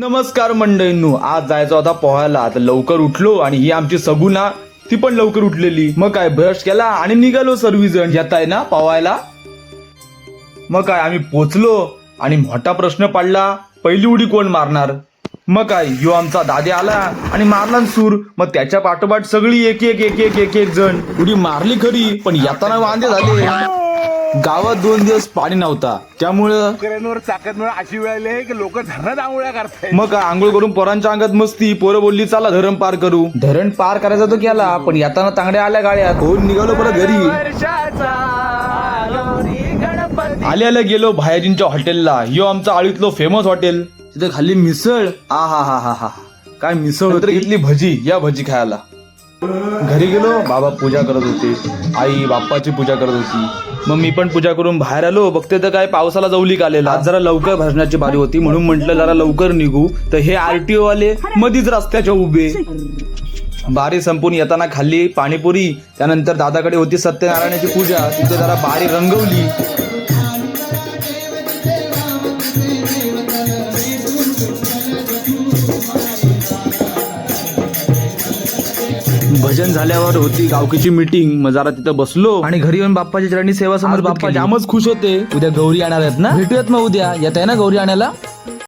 नमस्कार मंडळींनू आज जायचो होता पोहायला. तर लवकर उठलो आणि ही आमची सगुना ती पण लवकर उठलेली. मग काय ब्रश केला आणि निघालो सर्वजण. येताय ना पोहायला? मग काय आम्ही पोचलो आणि मोठा प्रश्न पडला पहिली उडी कोण मारणार? मग काय यो आमचा दादे आला आणि मारला सूर. मग त्याच्या पाठोपाठ सगळी एक एक एक एक एक एक जण. उडी मारली खरी पण येताना वांदे झाले. गावात दोन दिवस पाणी नव्हता. त्यामुळं अशी वेळ आली की लोक धरणात आंघोळ्या करतायत. मग काय आंघोळ करून पोरांच्या अंगात मस्ती पोरं बोलली चला धरण पार करू. धरण पार करायचा तो केला पण येताना तांगड्या आल्या गाड्यात. कोण निघालो परत घरी. आल्या आल्या गेलो भायाजींच्या हॉटेलला. यो आमचा आळीतलो फेमस हॉटेल. तिथे खाल्ली मिसळ. आ हा हा हा हा. काय मिसळ तर घेतली भजी या भजी खायला. घरी गेलो बाबा पूजा करत होते आई बाप्पाची पूजा करत होती. मग मी पण पूजा करून बाहेर आलो बघते तर काय पावसाला जवलीक आलेला. आज जरा लवकर भरण्याची बारी होती म्हणून म्हंटल जरा लवकर निघू. तर हे आरटीओ वाले मधीच रस्त्याच्या उभे. बारी संपून येताना खाल्ली पाणीपुरी त्यानंतर दादाकडे होती सत्यनारायणाची पूजा. तिथे जरा बारी रंगवली. भजन झाल्यावर होती गावकीची मीटिंग मग जरा तिथं बसलो. आणि घरी येऊन बाप्पाच्या चरणी सेवा समज बाप्पा जामच खुश होते. उद्या गौरी आणणार आहेत ना? भेटूयात मग उद्या. येत आहे ना गौरी आणायला?